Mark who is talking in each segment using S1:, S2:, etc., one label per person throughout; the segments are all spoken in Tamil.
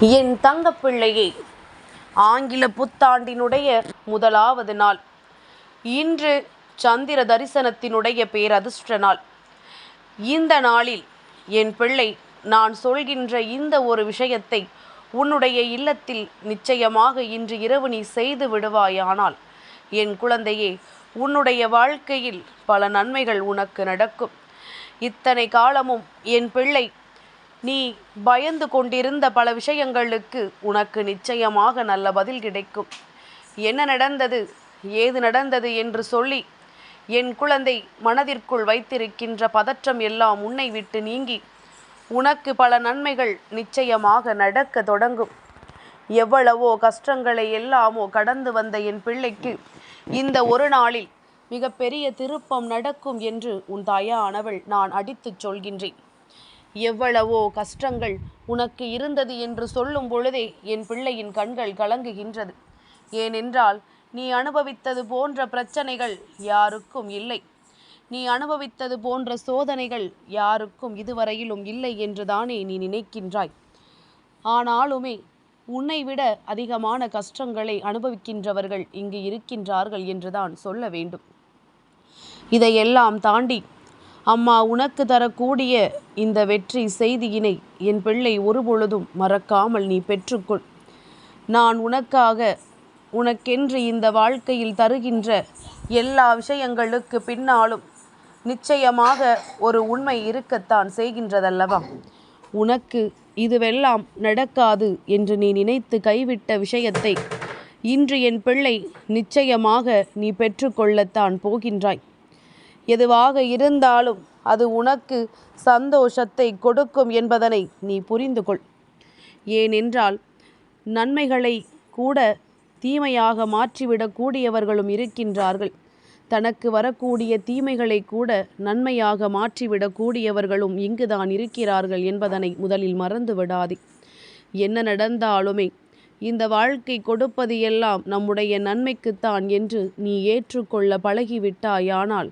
S1: என் தங்கப்பிள்ளையே ஆங்கில புத்தாண்டினுடைய முதலாவது நாள். இன்று சந்திர தரிசனத்தினுடைய பேரதிர்ஷ்ட நாள். இந்த நாளில் என் பிள்ளை நான் சொல்கின்ற இந்த ஒரு விஷயத்தை உன்னுடைய இல்லத்தில் நிச்சயமாக இன்று இரவு நீ செய்து விடுவாயானால் என் குழந்தையே உன்னுடைய வாழ்க்கையில் பல நன்மைகள் உனக்கு நடக்கும். இத்தனை காலமும் என் பிள்ளை நீ பயந்து கொண்டிருந்த பல விஷயங்களுக்கு உனக்கு நிச்சயமாக நல்ல பதில் கிடைக்கும். என்ன நடந்தது? ஏது நடந்தது என்று சொல்லி என் குழந்தை மனதிற்குள் வைத்திருக்கின்ற பதற்றம் எல்லாம் உன்னை விட்டு நீங்கி உனக்கு பல நன்மைகள் நிச்சயமாக நடக்க தொடங்கும். எவ்வளவோ கஷ்டங்களை எல்லாமோ கடந்து வந்த என் பிள்ளைக்கு இந்த ஒரு நாளில் மிகப்பெரிய திருப்பம் நடக்கும் என்று உன் தாயானவள் நான் அடித்துச் சொல்கின்றேன். எவ்வளவோ கஷ்டங்கள் உனக்கு இருந்தது என்று சொல்லும் பொழுதே என் பிள்ளையின் கண்கள் கலங்குகின்றது. ஏனென்றால் நீ அனுபவித்தது போன்ற பிரச்சனைகள் யாருக்கும் இல்லை. நீ அனுபவித்தது போன்ற சோதனைகள் யாருக்கும் இதுவரையிலும் இல்லை என்றுதானே நீ நினைக்கின்றாய். ஆனாலுமே உன்னை விட அதிகமான கஷ்டங்களை அனுபவிக்கின்றவர்கள் இங்கு இருக்கின்றார்கள் என்றுதான் சொல்ல வேண்டும். இதையெல்லாம் தாண்டி அம்மா உனக்கு தரக்கூடிய இந்த வெற்றி செய்தியினை என் பிள்ளை ஒருபொழுதும் மறக்காமல் நீ பெற்றுக்கொள். நான் உனக்காக உனக்கென்று இந்த வாழ்க்கையில் தருகின்ற எல்லா விஷயங்களுக்கு பின்னாலும் நிச்சயமாக ஒரு உண்மை இருக்கத்தான் செய்கின்றதல்லவா? உனக்கு இதுவெல்லாம் நடக்காது என்று நீ நினைத்து கைவிட்ட விஷயத்தை இன்று என் பிள்ளை நிச்சயமாக நீ பெற்றுக்கொள்ளத்தான் போகின்றாய். எதுவாக இருந்தாலும் அது உனக்கு சந்தோஷத்தை கொடுக்கும் என்பதனை நீ புரிந்து கொள். ஏனென்றால் நன்மைகளை கூட தீமையாக மாற்றிவிடக்கூடியவர்களும் இருக்கின்றார்கள். தனக்கு வரக்கூடிய தீமைகளை கூட நன்மையாக மாற்றிவிடக்கூடியவர்களும் இங்குதான் இருக்கிறார்கள் என்பதனை முதலில் மறந்து விடாதே. என்ன நடந்தாலுமே இந்த வாழ்க்கை கொடுப்பது எல்லாம் நம்முடைய நன்மைக்குத்தான் என்று நீ ஏற்றுக்கொள்ள பழகிவிட்டாயானால்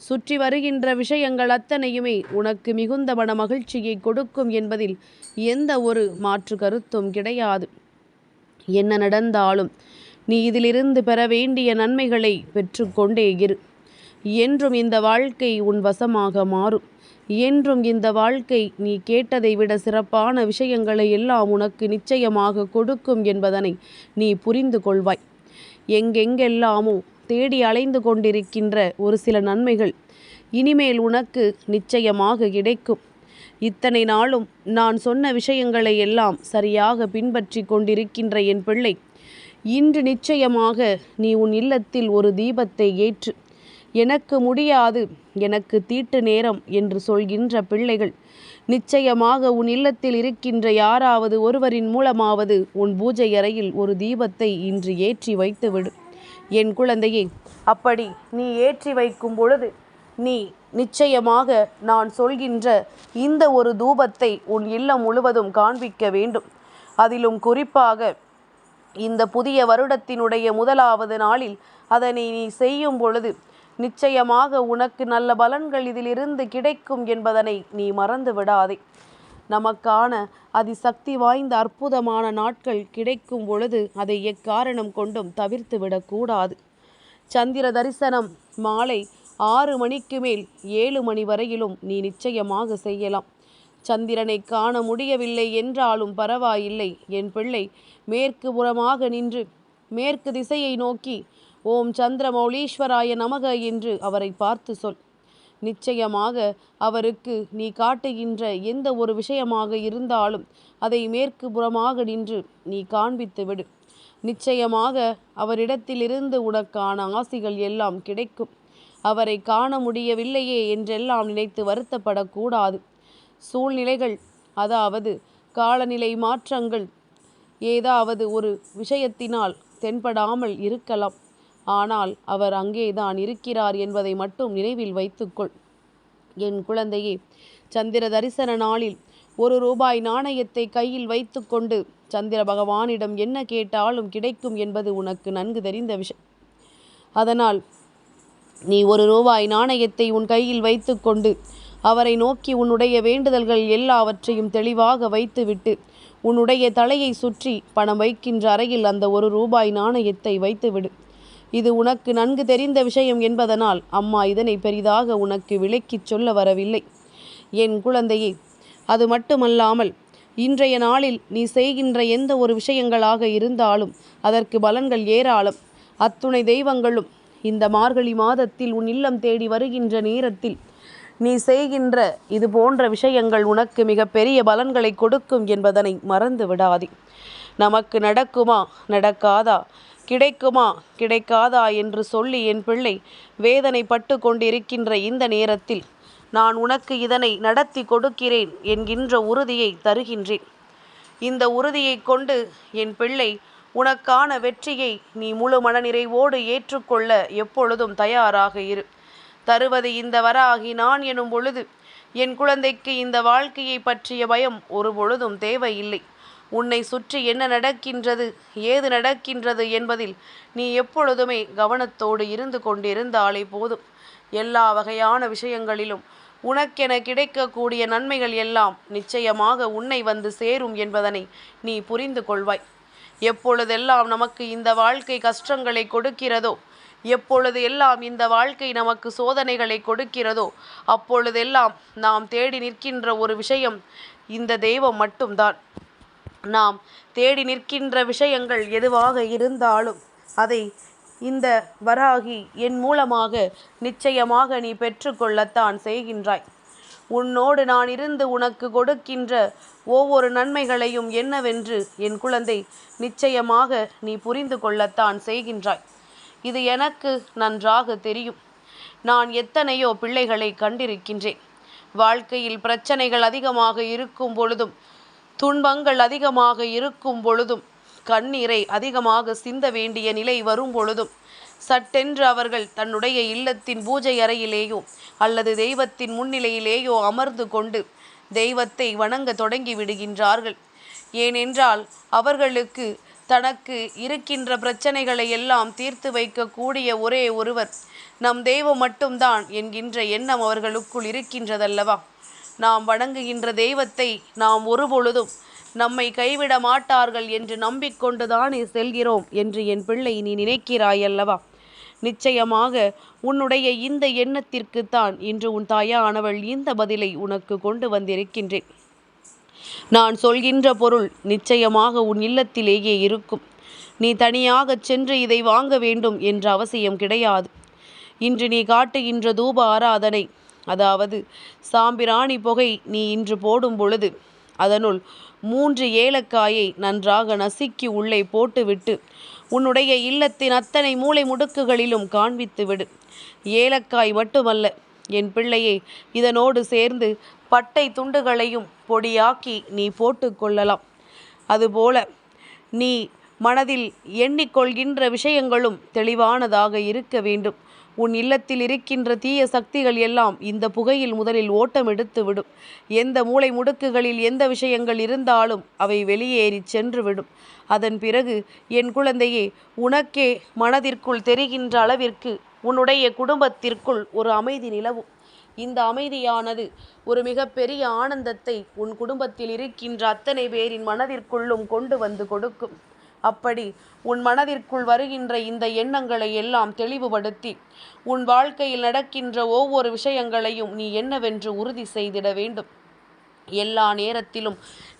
S1: சுற்றி வருகின்ற விஷயங்கள் அத்தனையுமே உனக்கு மிகுந்த மன மகிழ்ச்சியை கொடுக்கும் என்பதில் எந்த ஒரு மாற்று கருத்தும் கிடையாது. என்ன நடந்தாலும் நீ இதிலிருந்து பெற வேண்டிய நன்மைகளை பெற்றுக்கொண்டே இரு. என்றும் இந்த வாழ்க்கை உன் வசமாக மாறும். என்றும் இந்த வாழ்க்கை நீ கேட்டதை விட சிறப்பான விஷயங்களை எல்லாம் உனக்கு நிச்சயமாக கொடுக்கும் என்பதனை நீ புரிந்து கொள்வாய். எங்கெங்கெல்லாமோ தேடி அலைந்து கொண்டிருக்கின்ற ஒரு சில நன்மைகள் இனிமேல் உனக்கு நிச்சயமாக கிடைக்கும். இத்தனை நாளும் நான் சொன்ன விஷயங்களை எல்லாம் சரியாக பின்பற்றி கொண்டிருக்கின்ற என் பிள்ளை இன்று நிச்சயமாக நீ உன் இல்லத்தில் ஒரு தீபத்தை ஏற்று எனக்கு முடியாது எனக்கு தீட்டு நேரம் என்று சொல்கின்ற பிள்ளைகள் நிச்சயமாக உன் இல்லத்தில் இருக்கின்ற யாராவது ஒருவரின் மூலமாவது உன் பூஜை அறையில் ஒரு தீபத்தை இன்று ஏற்றி வைத்துவிடும் என் குழந்தையே அப்படி நீ ஏற்றி வைக்கும் பொழுது நீ நிச்சயமாக நான் சொல்கின்ற இந்த ஒரு தூபத்தை உன் இல்லம் முழுவதும் காண்பிக்க வேண்டும். அதிலும் குறிப்பாக இந்த புதிய வருடத்தினுடைய முதலாவது நாளில் அதனை நீ செய்யும் பொழுது நிச்சயமாக உனக்கு நல்ல பலன்கள் இதிலிருந்து கிடைக்கும் என்பதனை நீ மறந்து விடாதே நமக்கான அதிசக்தி வாய்ந்த அற்புதமான நாட்கள் கிடைக்கும் பொழுது அதை எக்காரணம் கொண்டும் தவிர்த்து விடக்கூடாது சந்திர தரிசனம் மாலை ஆறு மணிக்கு மேல் ஏழு மணி வரையிலும் நீ நிச்சயமாக செய்யலாம். சந்திரனை காண முடியவில்லை என்றாலும் பரவாயில்லை. என் பிள்ளை மேற்கு புறமாக நின்று மேற்கு திசையை நோக்கி ஓம் சந்திரமௌலீஸ்வராய நமக என்று அவரை பார்த்து சொல். நிச்சயமாக அவருக்கு நீ காட்டுகின்ற எந்த ஒரு விஷயமாக இருந்தாலும் அதை மேற்கு புறமாக நின்று நீ காண்பித்து விடு. நிச்சயமாக அவரிடத்திலிருந்து உனக்கான ஆசிகள் எல்லாம் கிடைக்கும். அவரை காண முடியவில்லையே என்றெல்லாம் நினைத்து வருத்தப்படக்கூடாது. சூழ்நிலைகள் அதாவது காலநிலை மாற்றங்கள் ஏதாவது ஒரு விஷயத்தினால் தென்படாமல் இருக்கலாம். ஆனால் அவர் அங்கேதான் இருக்கிறார் என்பதை மட்டும் நினைவில் வைத்துக்கொள். என் குழந்தையே சந்திர தரிசன நாளில் ஒரு ரூபாய் நாணயத்தை கையில் வைத்துக்கொண்டு சந்திர பகவானிடம் என்ன கேட்டாலும் கிடைக்கும் என்பது உனக்கு நன்கு தெரிந்த விஷயம் அதனால் நீ ஒரு ரூபாய் நாணயத்தை உன் கையில் வைத்துக்கொண்டு அவரை நோக்கி உன்னுடைய வேண்டுதல்கள் எல்லாவற்றையும் தெளிவாக வைத்துவிட்டு உன்னுடைய தலையை சுற்றி பணம் வைக்கின்ற அறையில் அந்த ஒரு ரூபாய் நாணயத்தை வைத்துவிடு. இது உனக்கு நன்கு தெரிந்த விஷயம் என்பதனால் அம்மா இதனை பெரிதாக உனக்கு விளக்கிச் சொல்ல வரவில்லை. என் குழந்தையே அது மட்டுமல்லாமல் இன்றைய நாளில் நீ செய்கின்ற எந்த ஒரு விஷயங்களாக இருந்தாலும் அதற்கு பலன்கள் ஏராளம். அத்துணை தெய்வங்களும் இந்த மார்கழி மாதத்தில் உன் இல்லம் தேடி வருகின்ற நேரத்தில் நீ செய்கின்ற இது போன்ற விஷயங்கள் உனக்கு மிக பெரிய பலன்களை கொடுக்கும் என்பதனை மறந்து விடாதே. நமக்கு நடக்குமா நடக்காதா? கிடைக்குமா? கிடைக்காதா என்று சொல்லி என் பிள்ளை வேதனைப்பட்டு கொண்டிருக்கின்ற இந்த நேரத்தில் நான் உனக்கு இதனை நடத்தி கொடுக்கிறேன் என்கின்ற உறுதியை தருகின்றேன். இந்த உறுதியை கொண்டு என் பிள்ளை உனக்கான வெற்றியை நீ முழு மனநிறைவோடு ஏற்றுக்கொள்ள எப்பொழுதும் தயாராக இரு. தருவது இந்த வராகி நான் எனும் பொழுது என் குழந்தைக்கு இந்த வாழ்க்கையை பற்றிய பயம் ஒரு பொழுதும் தேவையில்லை. உன்னை சுற்றி என்ன நடக்கின்றது? ஏது நடக்கின்றது என்பதில் நீ எப்பொழுதுமே கவனத்தோடு இருந்து கொண்டிருந்தாலே போதும். எல்லா வகையான விஷயங்களிலும் உனக்கென கிடைக்கக்கூடிய நன்மைகள் எல்லாம் நிச்சயமாக உன்னை வந்து சேரும் என்பதனை நீ புரிந்து கொள்வாய். எப்பொழுதெல்லாம் நமக்கு இந்த வாழ்க்கை கஷ்டங்களை கொடுக்கிறதோ எப்பொழுது எல்லாம் இந்த வாழ்க்கை நமக்கு சோதனைகளை கொடுக்கிறதோ அப்பொழுதெல்லாம் நாம் தேடி நிற்கின்ற ஒரு விஷயம் இந்த தெய்வம் மட்டும்தான். நாம் தேடி நிற்கின்ற விஷயங்கள் எதுவாக இருந்தாலும் அதை இந்த வராகி என் மூலமாக நிச்சயமாக நீ பெற்றுக்கொள்ளத்தான் செய்கின்றாய். உன்னோடு நான் இருந்து உனக்கு கொடுக்கின்ற ஒவ்வொரு நன்மைகளையும் என்னவென்று என் குழந்தை நிச்சயமாக நீ புரிந்து கொள்ளத்தான் செய்கின்றாய். இது எனக்கு நன்றாக தெரியும். நான் எத்தனையோ பிள்ளைகளை கண்டிருக்கின்றேன். வாழ்க்கையில் பிரச்சனைகள் அதிகமாக இருக்கும் பொழுதும் துன்பங்கள் அதிகமாக இருக்கும் பொழுதும் கண்ணீரை அதிகமாக சிந்த வேண்டிய நிலை வரும் பொழுதும் சட்டென்று அவர்கள் தன்னுடைய இல்லத்தின் பூஜை அறையிலேயோ அல்லது தெய்வத்தின் முன்னிலையிலேயோ அமர்ந்து கொண்டு தெய்வத்தை வணங்க தொடங்கி விடுகின்றார்கள். ஏனென்றால் அவர்களுக்கு தனக்கு இருக்கின்ற பிரச்சனைகளை எல்லாம் தீர்த்து வைக்கக்கூடிய ஒரே ஒருவர் நம் தெய்வம் மட்டும்தான் என்கின்ற எண்ணம் அவர்களுக்குள் இருக்கின்றதல்லவா? நாம் வணங்குகின்ற தெய்வத்தை நாம் ஒருபொழுதும் நம்மை கைவிட மாட்டார்கள் என்று நம்பிக்கொண்டுதானே செல்கிறோம் என்று என் பிள்ளை நீ நினைக்கிறாயல்லவா? நிச்சயமாக உன்னுடைய இந்த எண்ணத்திற்குத்தான் இன்று உன் தாயானவள் இந்த பதிலை உனக்கு கொண்டு வந்திருக்கின்றேன். நான் சொல்கின்ற பொருள் நிச்சயமாக உன் இல்லத்திலேயே இருக்கும். நீ தனியாகச் சென்று இதை வாங்க வேண்டும் என்ற அவசியம் கிடையாது. இன்று நீ காட்டுகின்ற தூப ஆராதனை அதாவது சாம்பிராணி புகை நீ இன்று போடும் பொழுது அதனுள் மூன்று ஏலக்காயை நன்றாக நசுக்கி உள்ளே போட்டுவிட்டு உன்னுடைய இல்லத்தின் அத்தனை மூளை முடுக்குகளிலும் காண்பித்து விடு. ஏலக்காய் மட்டுமல்ல என் பிள்ளையை இதனோடு சேர்ந்து பட்டை துண்டுகளையும் பொடியாக்கி நீ போட்டுக்கொள்ளலாம் அதுபோல நீ மனதில் எண்ணிக்கொள்கின்ற விஷயங்களும் தெளிவானதாக இருக்க வேண்டும். உன் இல்லத்தில் இருக்கின்ற தீய சக்திகள் எல்லாம் இந்த புகையில் முதலில் ஓட்டம் எடுத்து விடும். எந்த மூளை முடுக்குகளில் எந்த விஷயங்கள் இருந்தாலும் அவை வெளியேறி சென்று விடும். அதன் பிறகு என் குழந்தையே உனக்கே மனதிற்குள் தெரிகின்ற அளவிற்கு உன்னுடைய குடும்பத்திற்குள் ஒரு அமைதி நிலவும். இந்த அமைதியானது ஒரு மிகப்பெரிய ஆனந்தத்தை உன் குடும்பத்தில் இருக்கின்ற அத்தனை பேரின் மனதிற்குள்ளும் கொண்டு வந்து கொடுக்கும். அப்படி உன் மனதிற்குள் வருகின்ற இந்த எண்ணங்களை எல்லாம் தெளிவுபடுத்தி உன் வாழ்க்கையில் நடக்கின்ற ஒவ்வொரு விஷயங்களையும் நீ என்னவென்று உறுதி செய்திட வேண்டும். எல்லா நேரத்திலும்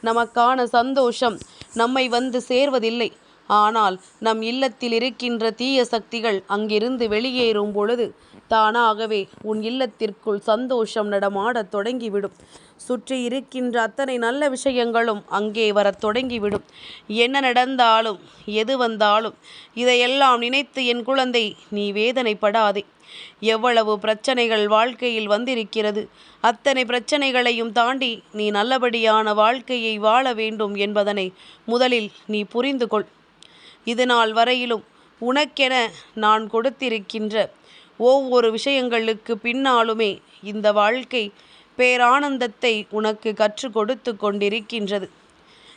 S1: நமக்கான சந்தோஷம் நம்மை வந்து சேர்வதில்லை. ஆனால் நம் இல்லத்தில் இருக்கின்ற தீய சக்திகள் அங்கிருந்து வெளியேறும் பொழுது தானாகவே உன் இல்லத்திற்குள் சந்தோஷம் நடமாடத் தொடங்கிவிடும். சுற்றி இருக்கின்ற அத்தனை நல்ல விஷயங்களும் அங்கே வரத் தொடங்கிவிடும். என்ன நடந்தாலும் எது வந்தாலும் இதையெல்லாம் நினைத்து என் குழந்தை நீ வேதனைப்படாதே. எவ்வளவு பிரச்சனைகள் வாழ்க்கையில் வந்திருக்கிறது அத்தனை பிரச்சனைகளையும் தாண்டி நீ நல்லபடியான வாழ்க்கையை வாழ வேண்டும் என்பதனை முதலில் நீ புரிந்து கொள் இது நாள் வரையிலும் உனக்கென நான் கொடுத்திருக்கின்ற ஒவ்வொரு விஷயங்களுக்கு பின்னாலுமே இந்த வாழ்க்கை பேரானந்தத்தை உனக்கு கற்றுக் கொடுத்து கொண்டிருக்கின்றது.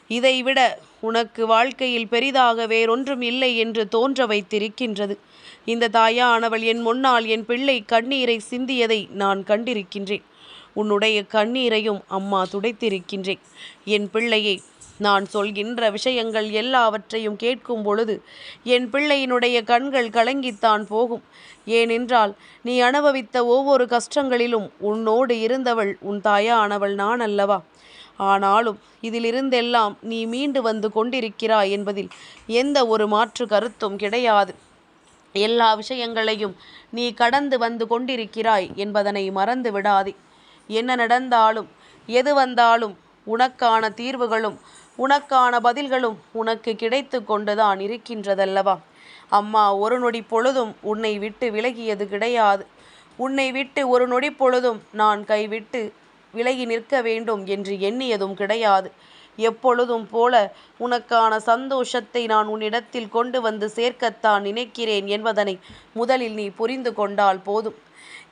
S1: இதைவிட உனக்கு வாழ்க்கையில் பெரிதாக வேறொன்றும் இல்லை என்று தோன்ற வைத்திருக்கின்றது. இந்த தாயானவள் என் முன்னால் என் பிள்ளை கண்ணீரை சிந்தியதை நான் கண்டிருக்கின்றேன். உன்னுடைய கண்ணீரையும் அம்மா துடைத்திருக்கின்றேன். என் பிள்ளையை நான் சொல்கின்ற விஷயங்கள் எல்லாவற்றையும் கேட்கும் பொழுது என் பிள்ளையினுடைய கண்கள் கலங்கித்தான் போகும். ஏனென்றால் நீ அனுபவித்த ஒவ்வொரு கஷ்டங்களிலும் உன்னோடு இருந்தவள் உன் தாயானவள் நான் அல்லவா ஆனாலும் இதிலிருந்தெல்லாம் நீ மீண்டு வந்து கொண்டிருக்கிறாய் என்பதில் எந்த ஒரு மாற்று கருத்தும் கிடையாது. எல்லா விஷயங்களையும் நீ கடந்து வந்து கொண்டிருக்கிறாய் என்பதனை மறந்து விடாதே. என்ன நடந்தாலும் எது வந்தாலும் உனக்கான தீர்வுகளும் உனக்கான பதில்களும் உனக்கு கிடைத்து கொண்டுதான் இருக்கின்றதல்லவா? அம்மா ஒரு நொடி பொழுதும் உன்னை விட்டு விலகியது கிடையாது. உன்னை விட்டு ஒரு நொடி பொழுதும் நான் கைவிட்டு விலகி நிற்க வேண்டும் என்று எண்ணியதும் கிடையாது. எப்பொழுதும் போல உனக்கான சந்தோஷத்தை நான் உன்னிடத்தில் கொண்டு வந்து சேர்க்கத்தான் நினைக்கிறேன் என்பதனை முதலில் நீ புரிந்து கொண்டால் போதும்.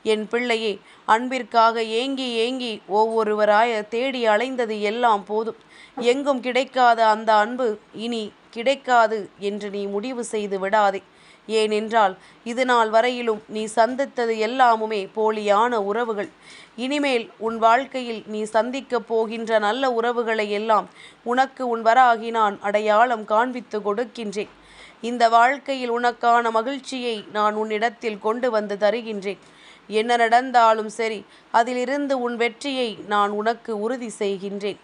S1: என் பிள்ளையே அன்பிற்காக ஏங்கி ஏங்கி ஒவ்வொருவராய தேடி அலைந்தது எல்லாம் போதும். எங்கும் கிடைக்காத அந்த அன்பு இனி கிடைக்காது என்று நீ முடிவு செய்து விடாதே. ஏனென்றால் இது நாள் வரையிலும் நீ சந்தித்தது எல்லாமுமே போலியான உறவுகள். இனிமேல் உன் வாழ்க்கையில் நீ சந்திக்கப் போகின்ற நல்ல உறவுகளை எல்லாம் உனக்கு உன் வராகி நான் அடையாளம் காண்பித்து கொடுக்கின்றேன். இந்த வாழ்க்கையில் உனக்கான மகிழ்ச்சியை நான் உன்னிடத்தில் கொண்டு வந்து தருகின்றேன். என்ன நடந்தாலும் சரி அதிலிருந்து உன் வெற்றியை நான் உனக்கு உறுதி செய்கின்றேன்.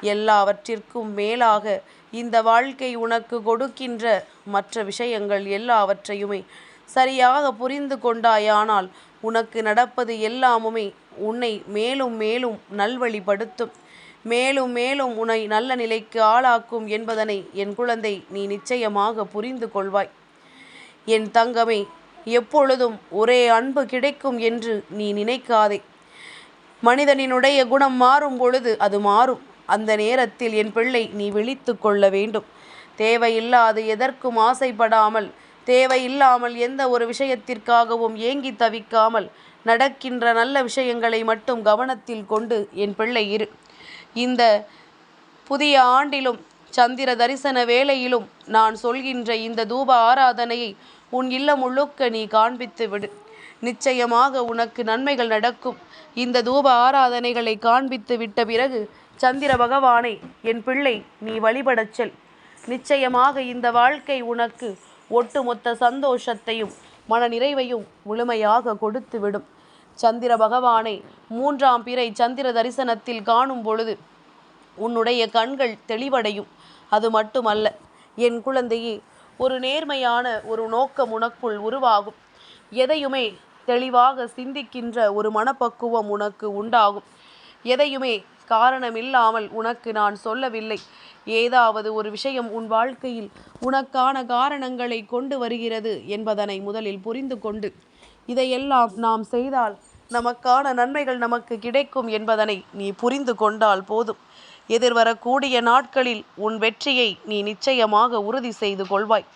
S1: எல்லாவற்றிற்கும் மேலாக இந்த வாழ்க்கை உனக்கு கொடுக்கின்ற மற்ற விஷயங்கள் எல்லாவற்றையுமே சரியாக புரிந்து கொண்டாயானால் உனக்கு நடப்பது எல்லாமுமே உன்னை மேலும் மேலும் நல்வழிப்படுத்தும். மேலும் மேலும் உன்னை நல்ல நிலைக்கு ஆளாக்கும் என்பதனை என் குழந்தை நீ நிச்சயமாக புரிந்து கொள்வாய். என் தங்கமே எப்பொழுதும் ஒரே அன்பு கிடைக்கும் என்று நீ நினைக்காதே. மனிதனினுடைய குணம் மாறும் பொழுது அது மாறும். அந்த நேரத்தில் என் பிள்ளை நீ விழித்து கொள்ள வேண்டும். தேவையில்லாது எதற்கும் ஆசைப்படாமல் தேவையில்லாமல் எந்த ஒரு விஷயத்திற்காகவும் ஏங்கி தவிக்காமல் நடக்கின்ற நல்ல விஷயங்களை மட்டும் கவனத்தில் கொண்டு என் பிள்ளை இரு. இந்த புதிய ஆண்டிலும் சந்திர தரிசன வேளையிலும் நான் சொல்கின்ற இந்த தூப ஆராதனையை உன் இல்லம் முழுக்க நீ காண்பித்து விடு. நிச்சயமாக உனக்கு நன்மைகள் நடக்கும். இந்த தூப ஆராதனைகளை காண்பித்து விட்ட பிறகு சந்திர பகவானை என் பிள்ளை நீ வழிபடச் செல். நிச்சயமாக இந்த வாழ்க்கை உனக்கு ஒட்டுமொத்த சந்தோஷத்தையும் மன நிறைவையும் முழுமையாக கொடுத்து விடும் சந்திர பகவானை மூன்றாம் பிறை சந்திர தரிசனத்தில் காணும் பொழுது உன்னுடைய கண்கள் தெளிவடையும். அது மட்டுமல்ல என் குழந்தையே ஒரு நேர்மையான ஒரு நோக்கம் உனக்குள் உருவாகும். எதையுமே தெளிவாக சிந்திக்கின்ற ஒரு மனப்பக்குவம் உனக்கு உண்டாகும். எதையுமே காரணமில்லாமல் உனக்கு நான் சொல்லவில்லை. ஏதாவது ஒரு விஷயம் உன் வாழ்க்கையில் உனக்கான காரணங்களை கொண்டு வருகிறது என்பதனை முதலில் புரிந்து கொண்டு இதையெல்லாம் நாம் செய்தால் நமக்கான நன்மைகள் நமக்கு கிடைக்கும் என்பதனை நீ புரிந்து கொண்டால் போதும். எதிர்வரக்கூடிய நாட்களில் உன் வெற்றியை நீ நிச்சயமாக உறுதி செய்து கொள்வாய்.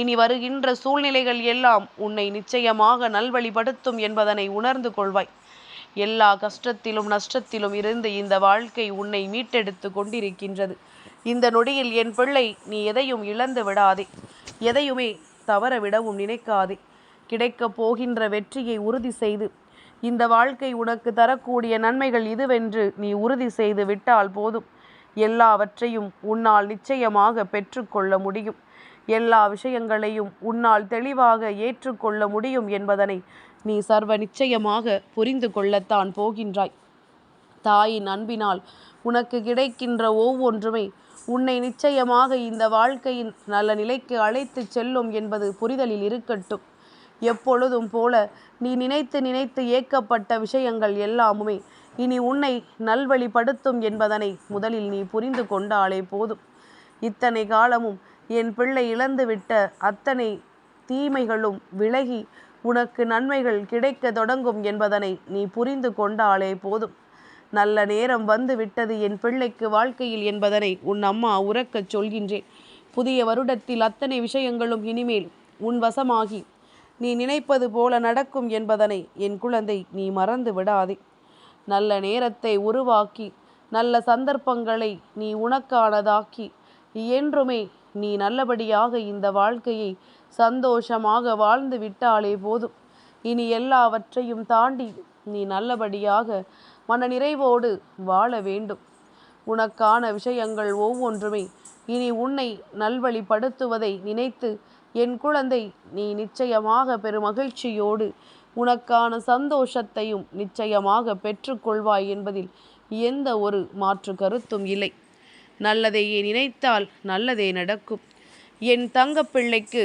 S1: இனி வருகின்ற சூழ்நிலைகள் எல்லாம் உன்னை நிச்சயமாக நல்வழிப்படுத்தும் என்பதனை உணர்ந்து கொள்வாய். எல்லா கஷ்டத்திலும் நஷ்டத்திலும் இருந்து இந்த வாழ்க்கை உன்னை மீட்டெடுத்து கொண்டிருக்கின்றது. இந்த நொடியில் என் பிள்ளை நீ எதையும் இழந்து விடாதே. எதையுமே தவற விடவும் நினைக்காதே. கிடைக்கப் போகின்ற வெற்றியை உறுதி செய்து இந்த வாழ்க்கை உனக்கு தரக்கூடிய நன்மைகள் இதுவென்று நீ உறுதி செய்து விட்டால் போதும். எல்லாவற்றையும் உன்னால் நிச்சயமாக பெற்றுக்கொள்ள முடியும். எல்லா விஷயங்களையும் உன்னால் தெளிவாக ஏற்றுக்கொள்ள முடியும் என்பதனை நீ சர்வ நிச்சயமாக புரிந்து கொள்ளத்தான் போகின்றாய். தாயின் அன்பினால் உனக்கு கிடைக்கின்ற ஒவ்வொன்றுமே உன்னை நிச்சயமாக இந்த வாழ்க்கையின் நல்ல நிலைக்கு அழைத்துச் செல்லும் என்பது புரிதலில் இருக்கட்டும். எப்பொழுதும் போல நீ நினைத்து நினைத்து ஏக்கப்பட்ட விஷயங்கள் எல்லாமுமே இனி உன்னை நல்வழிப்படுத்தும் என்பதனை முதலில் நீ புரிந்து கொண்டாலே போதும். இத்தனை காலமும் என் பிள்ளை இழந்துவிட்ட அத்தனை தீமைகளும் விலகி உனக்கு நன்மைகள் கிடைக்க தொடங்கும் என்பதனை நீ புரிந்து கொண்டாலே போதும். நல்ல நேரம் வந்து விட்டது என் பிள்ளைக்கு வாழ்க்கையில் என்பதனை உன் அம்மா உறக்கச் சொல்கின்றேன். புதிய வருடத்தில் அத்தனை விஷயங்களும் இனிமேல் உன் வசமாகி நீ நினைப்பது போல நடக்கும் என்பதனை என் குழந்தை நீ மறந்து விடாதே. நல்ல நேரத்தை உருவாக்கி நல்ல சந்தர்ப்பங்களை நீ உனக்கானதாக்கி என்றுமே நீ நல்லபடியாக இந்த வாழ்க்கையை சந்தோஷமாக வாழ்ந்து விட்டாலே போதும். இனி எல்லாவற்றையும் தாண்டி நீ நல்லபடியாக மன நிறைவோடு வாழ வேண்டும். உனக்கான விஷயங்கள் ஒவ்வொன்றுமே இனி உன்னை நல்வழிப்படுத்துவதை நினைத்து என் குழந்தை நீ நிச்சயமாக பெருமகிழ்ச்சியோடு உனக்கான சந்தோஷத்தையும் நிச்சயமாக பெற்றுக்கொள்வாய் என்பதில் எந்த ஒரு மாற்று கருத்தும் இல்லை. நல்லதையே நினைத்தால் நல்லதே நடக்கும். என் தங்கப்பிள்ளைக்கு